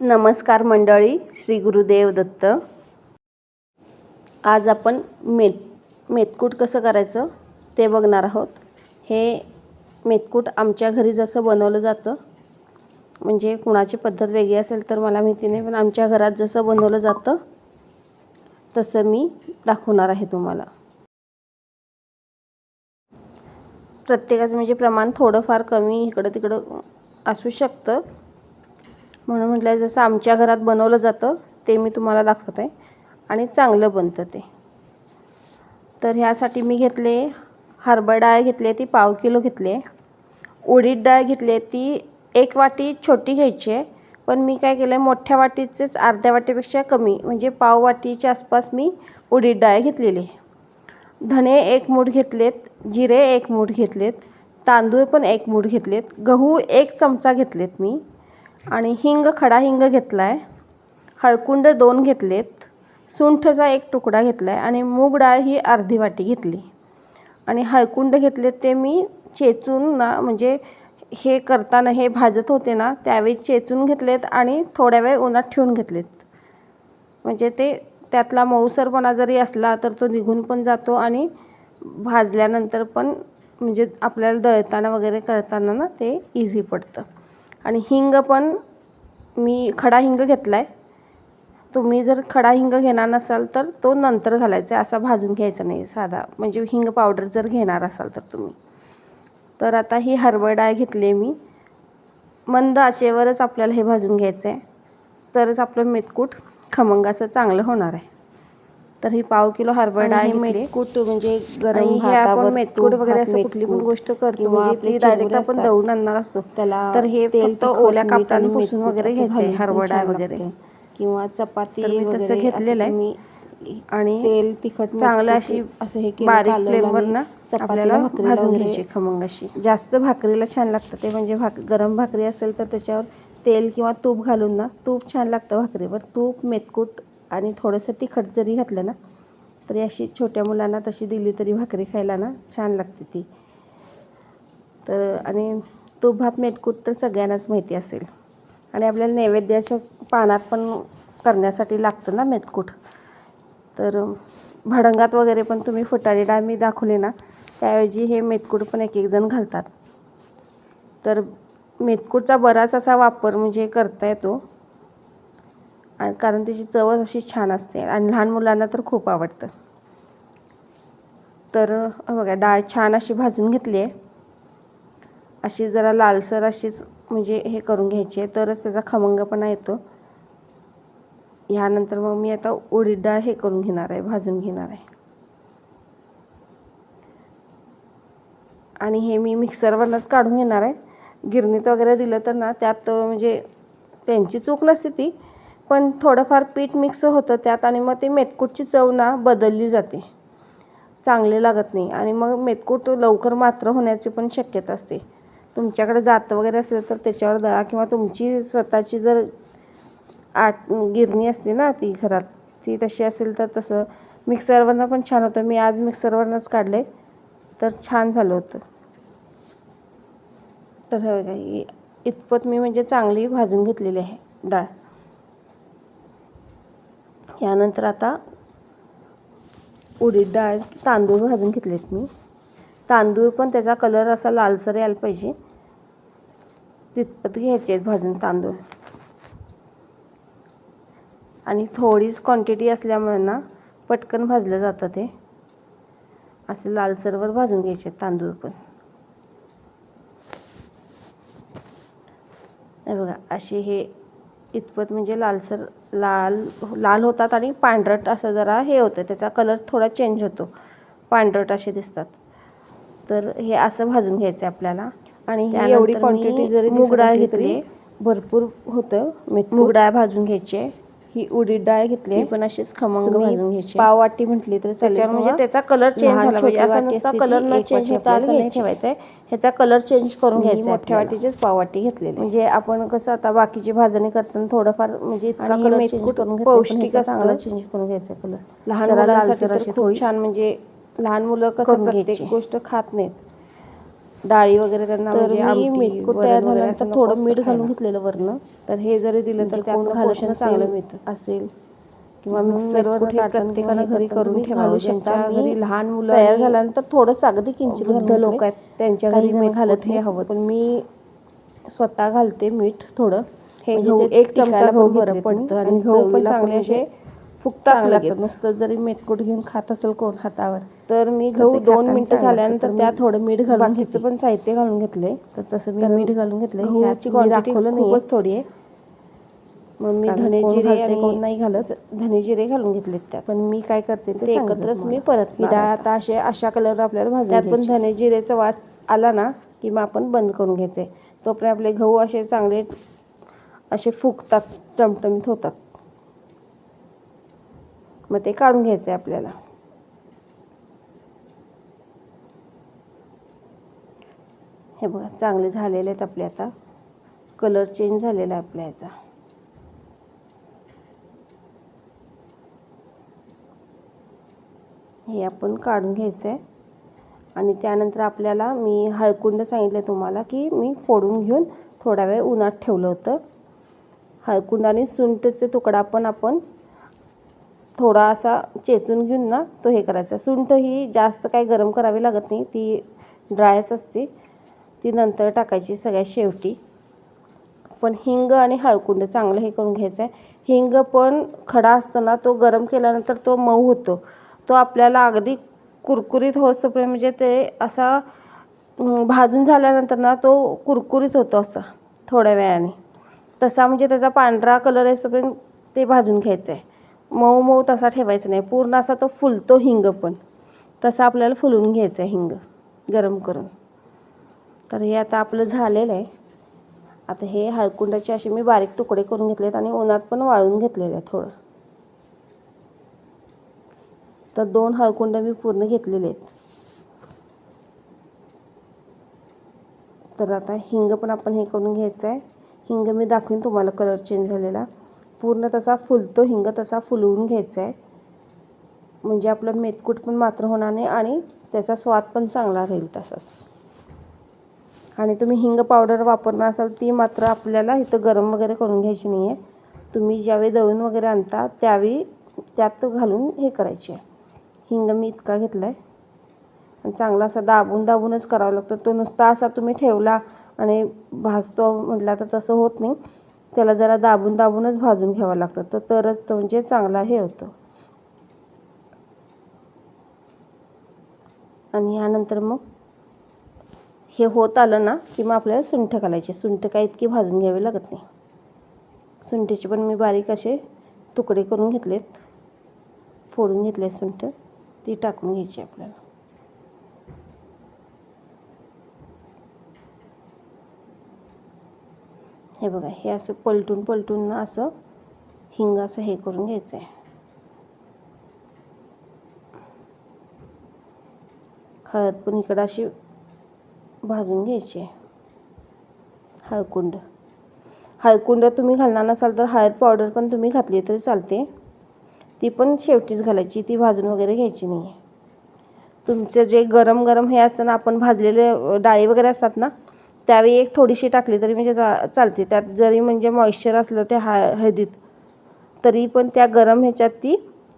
नमस्कार मंडळी श्री गुरुदेव दत्त. आज आपण मेत मेतकूट कसं करायचं ते बघणार आहोत. हे मेतकूट आमच्या घरी जसं बनवलं जातं म्हणजे कुणाची पद्धत वेगळी असेल तर मला माहिती नाही पण आमच्या घरात जसं बनवलं जातं तसं मी दाखवणार आहे तुम्हाला. प्रत्येकाचं म्हणजे प्रमाण थोडंफार कमी इकडं तिकडं असू शकतं म्हणून म्हटलं जसं आमच्या घरात बनवलं जातं ते मी तुम्हाला दाखवत. आहे आणि चांगलं बनतं ते. तर ह्यासाठी मी घेतले हरभरा डाळ घेतली आहे ती पाव किलो घेतली. आहे उडीद डाळ घेतली आहे ती एक वाटी छोटी घ्यायची आहे. पण मी काय केलं आहे मोठ्या वाटीचेच अर्ध्या वाटीपेक्षा कमी म्हणजे पाव वाटीच्या आसपास मी उडीद डाळ घेतलेली. आहे धणे एक मूठ घेतलेत जिरे एक मूठ घेतलेत तांदूळ पण एक मूठ घेतलेत गहू एक चमचा घेतलेत मी. आणि हिंग खडा हिंग घेतला आहे हळकुंड दोन घेतलेत. सुंठचा एक तुकडा घेतला आहे आणि मूग डाळ ही अर्धी वाटी घेतली. आणि हळकुंड घेतले ते मी चेचून ना म्हणजे हे करताना हे भाजत होते ना त्यावेळी चेचून घेतलेत आणि थोड्या वेळ उन्हात ठेवून घेतलेत. म्हणजे ते त्यातला मऊसरपणा जरी असला तर तो निघून पण जातो आणि भाजल्यानंतर पण म्हणजे आपल्याला दळताना वगैरे करताना ना ते इझी पडतं. आणि हिंग पण मी खडा हिंग घेतला आहे तुम्ही जर खडा हिंग घेणार नसाल तर तो नंतर घालायचा आहे असा भाजून घ्यायचा नाही साधा. म्हणजे हिंग पावडर जर घेणार असाल तर तुम्ही. तर आता ही हरभरा डाळ घेतली आहे मी. मंद आशेवरच आपल्याला हे भाजून घ्यायचं आहे तरच आपलं मेतकूट खमंगाचं चांगलं होणार आहे. तर ही पाव किलो हरभरा डाळ मेतकूट म्हणजे गरम हे आपण तूप, वगैरे असं कुठली पण गोष्ट करतो. म्हणजे आपले ती डायरेक्ट आपण. दळून आणणार असतो. त्याला तर हे तेल फक्त तिखट, ओल्या कापडाने आणि पुसून वगैरे घ्यायचं हरभरा डाळ वगैरे. किंवा चपाती तर मी तसं घेतलेलं आहे. तुम्ही आणि तेल तिखट चांगलं अशी असं हे बारीक फ्लेमवर ना आपल्याला भाजून घ्यायची खमंग अशी. जास्त भाकरीला छान लागतं ते. म्हणजे भाक गरम भाकरी असेल तर त्याच्यावर तेल किंवा तूप घालून ना तूप छान लागतं भाकरीवर. तूप मेतकूट आणि थोडंसं तिखट जरी घातलं ना तरी अशी छोट्या मुलांना तशी दिली तरी भाकरी खायला ना छान लागते ती. तर आणि तूप भात मेटकूट तर सगळ्यांनाच माहिती असेल. आणि आपल्याला नैवेद्याच्या पानात पण करण्यासाठी लागतं ना मेतकूट तर भडंगात वगैरे पण तुम्ही फुटाणे डाळ मी दाखवले ना त्याऐवजी हे मेतकूट पण एक एक जण घालतात. तर मेतकूटचा बराच असा वापर म्हणजे करता येतो. आणि कारण त्याची चवच अशी छान असते आणि लहान मुलांना तर खूप आवडतं. तर बघा डाळ छान अशी भाजून घेतली आहे. अशी जरा लालसर अशीच म्हणजे हे करून घ्यायची आहे. तरच त्याचा खमंगपणा येतो. ह्यानंतर मग मी आता उडीद डाळ हे करून घेणार आहे भाजून घेणार आहे. आणि हे मी मिक्सरवरनंच काढून घेणार आहे. गिरणीत वगैरे दिलं तर ना त्यात म्हणजे त्यांची चूक नसते ती. पण थोडंफार पीठ मिक्स होतं त्यात आणि मग ते मेतकूटची चव ना बदलली जाते. चांगले लागत नाही आणि मग मेतकूट लवकर मात्र होण्याची पण शक्यता असते. तुमच्याकडे जातं वगैरे असेल तर त्याच्यावर दळा किंवा तुमची स्वतःची जर आट गिरणी असते ना ती घरात ती तशी असेल तर तसं मिक्सरवरनं पण छान होतं. मी आज मिक्सरवरनंच काढले तर छान झालं होतं. तर इतपत मी म्हणजे चांगली भाजून घेतलेली आहे डाळ. यानंतर आता उडीद डाळ तांदूळ भाजून घेतलेत मी. तांदूळ पण त्याचा कलर असा लालसर यायला पाहिजे. तितपत घ्यायचे आहेत भाजून तांदूळ. आणि थोडीच क्वांटिटी असल्यामुळे ना पटकन भाजलं जातं ते. असं लालसरवर भाजून घ्यायचे आहेत तांदूळ पण. बघा असे हे इतपत म्हणजे लालसर लाल लाल होतात आणि पांढरट असं जरा हे होतं. त्याचा कलर थोडा चेंज होतो. पांढरट असे दिसतात. तर हे असं भाजून घ्यायचं आहे आपल्याला. आणि ही एवढी क्वांटिटी मी जरी मूग डाळ घेतली. भरपूर होतं. मूग डाळ भाजून घ्यायची आहे. ही उडीद डाळ घेतली पण अशीच खमंग भाजून घ्यायची. पाव वाटी म्हटली तर चालेल त्याच्यावर म्हणजे त्याचा कलर चेंज झाला पाहिजे. असा नुसता कलर न चेंज होता असं नाही आपल्याला ठेवायचं. आहे ह्याचा कलर चेंज करून घ्यायचा मोठ्या. वाटीचीच पाव वाटी घेतलेली म्हणजे आपण कसं आता बाकीची भाजणी करताना थोडंफार म्हणजे कलर चेंज करून पौष्टिक चांगला. चेंज करून घ्यायचा कलर लहान मुलांसाठी खूप थोडी छान म्हणजे लहान मुलं कसं प्रत्येक. गोष्ट खात नाहीत. डाळी वगैरे त्यांना तर म्हणजे मी आमटी, मीठकूट वरण तयार वगैरे झाल्यानंतर असं थोडं मीठ घालून खायला. घेतलेलं वरनं तर हे जरी दिलं तर म्हणजे कोण घालत पोषण चांगलं मिळतं. असेल. किंवा म्हणून मिक्सरवर प्रत्येकानं घरी करताना करून तुम्ही ठेवावं. घालू शकता. ज्यांच्या मी घरी लहान मुलं तयार आणि झाल्यानंतर थोडंसं अगदी किंचित वृद्ध घालून लोक. आहेत त्यांच्या घरी मीठ घालत हे हवंच. पण मी स्वतः घालते मीठ थोडं. हे म्हणजे गहू ते एक चमचा गहू पण बरं घेतले पडतं आणि आणि गहू पण चवीला चांगले म्हणजे असे फुगतात चांगलं लागतं लगेच नुसतं जरी मेटकूट घेऊन खात असेल कोण हातावर तर मी गहू दोन मिनिटं. झाल्यानंतर त्यात मी थोडं मीठ घालून घेते. पण साहित्य घालून घेतले तर तसं मी मीठ घालून घेतलं मी क्वांटिटी खूपच थोडी आहे मग मी धने जिरे कोण नाही घालत. धने जिरे घालून घेतलेत त्यात पण मी काय करते ते एकत्रच मी. परत ही डाळ आता असे अशा कलर आपल्याला भाजून त्यात पण घ्यायची. धने जिरेचा वास आला ना की मग आपण बंद करून घ्यायचे तोपर्यंत आपले गहू असे चांगले असे फुगतात टमटमीत होतात मग ते काढून घ्यायचं आहे आपल्याला. हे बघा चांगले झालेले आहेत आपले आता. कलर चेंज झालेला आहे आपल्या ह्याचा हे आपण काढून घ्यायचं आहे आणि त्यानंतर आपल्याला मी हळकुंड सांगितलं तुम्हाला की मी फोडून घेऊन थोडा वेळ उन्हात ठेवलं होतं. हळकुंड आणि सुंटचे तुकडा पण आपण थोडा असा चेचून घेऊन ना तो हे करायचा. सुंठ ही जास्त काही गरम करावी लागत नाही. ती ड्रायच असते. ती नंतर टाकायची सगळ्यात शेवटी. पण हिंग आणि हळकुंड चांगलं हे करून घ्यायचं आहे हिंग पण खडा असतो ना तो गरम केल्यानंतर तो मऊ होतो. तो आपल्याला अगदी कुरकुरीत होतोपर्यंत म्हणजे ते असा भाजून झाल्यानंतर ना तो कुरकुरीत होतो असा थोड्या वेळाने. तसा म्हणजे त्याचा पांढरा कलर असतोपर्यंत ते भाजून घ्यायचं आहे मऊ मऊ तसा ठेवायचा नाही. पूर्ण असा तो फुलतो हिंग पण. तसा आपल्याला फुलवून घ्यायचा आहे हिंग गरम करून. तर हे आता आपलं झालेलं आहे. आता हे हळकुंडाचे असे मी बारीक तुकडे करून घेतलेत आणि उन्हात पण वाळून घेतलेलं आहे थोडं. तर दोन हळकुंड मी पूर्ण घेतलेले आहेत. तर आता हिंग पण आपण हे करून घ्यायचं आहे. हिंग मी दाखवीन तुम्हाला कलर चेंज झालेला. पूर्ण तसा फुलतो हिंग तसा फुलवून घ्यायचा आहे म्हणजे आपलं मेतकूट पण मात्र होणार नाही आणि त्याचा स्वाद पण चांगला राहील तसाच. आणि तुम्ही हिंग पावडर वापरणार असाल ती मात्र आपल्याला इथं गरम वगैरे करून घ्यायची नाही आहे तुम्ही ज्यावेळी दळून वगैरे आणता त्यावेळी त्यात घालून हे करायचे. आहे हिंग मी इतका घेतला आहे आणि चांगला असा दाबून दाबूनच करावा लागतो. तो नुसता असा तुम्ही ठेवला आणि भाजतो म्हटला तर तसं होत नाही. त्याला जरा दाबून दाबूनच भाजून घ्यावं लागतं. तर तरच तो म्हणजे चांगला हे होतं. आणि ह्यानंतर मग हे होत आलं ना की मग आपल्याला सुंठ घालायचे. सुंठ काय इतकी भाजून घ्यावी लागत नाही. सुंठीचे पण मी बारीक असे तुकडे करून घेतलेत. फोडून घेतले सुंठ. ती टाकून घ्यायची आपल्याला. हे बघा हे असं पलटून पलटून ना असं हिंग असं हे करून घ्यायचं आहे हळद पण इकडं अशी भाजून घ्यायची आहे. हळकुंड. हळकुंड तुम्ही घालणार नसाल तर हळद पावडर पण तुम्ही घातली तरी चालते. ती पण शेवटीच घालायची ती भाजून वगैरे घ्यायची नाही आहे तुमचं जे गरम गरम हे असतं ना आपण भाजलेले डाळी वगैरे असतात ना त्यावेळी एक थोडीशी टाकली तरी म्हणजे चा चालते. त्यात जरी म्हणजे मॉइश्चर असलं त्या हा हळदीत तरी पण त्या गरम ह्याच्यात ती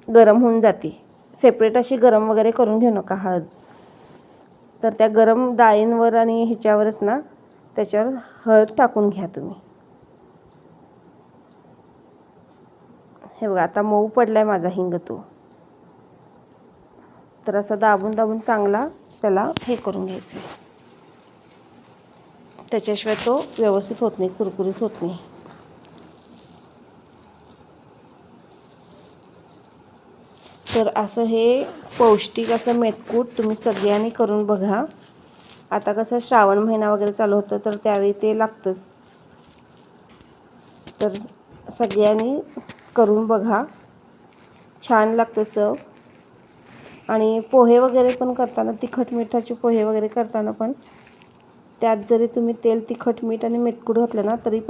गरम होऊन जाते. सेपरेट अशी गरम वगैरे करून घेऊ नका हळद. तर त्या गरम डाळींवर आणि ह्याच्यावरच ना त्याच्यावर हळद टाकून घ्या तुम्ही. हे बघा आता मऊ पडला आहे माझा हिंग तो. तर असं दाबून दाबून चांगला त्याला हे करून घ्यायचं आहे त्याच्याशिवाय तो व्यवस्थित होत नाही कुरकुरीत होत नाही. तर असं हे पौष्टिक असं मेतकूट तुम्ही सगळ्यांनी करून बघा. आता कसं श्रावण महिना वगैरे चालू होतं तर त्यावेळी ते लागतंच. तर सगळ्यांनी करून बघा. छान लागतं चव. आणि पोहे वगैरे पण करताना तिखट मिठाचे पोहे वगैरे करताना पण त्यात जरी तुम्ही तेल तिखट मीठ आणि मेतकूट घातलं ना तरी पण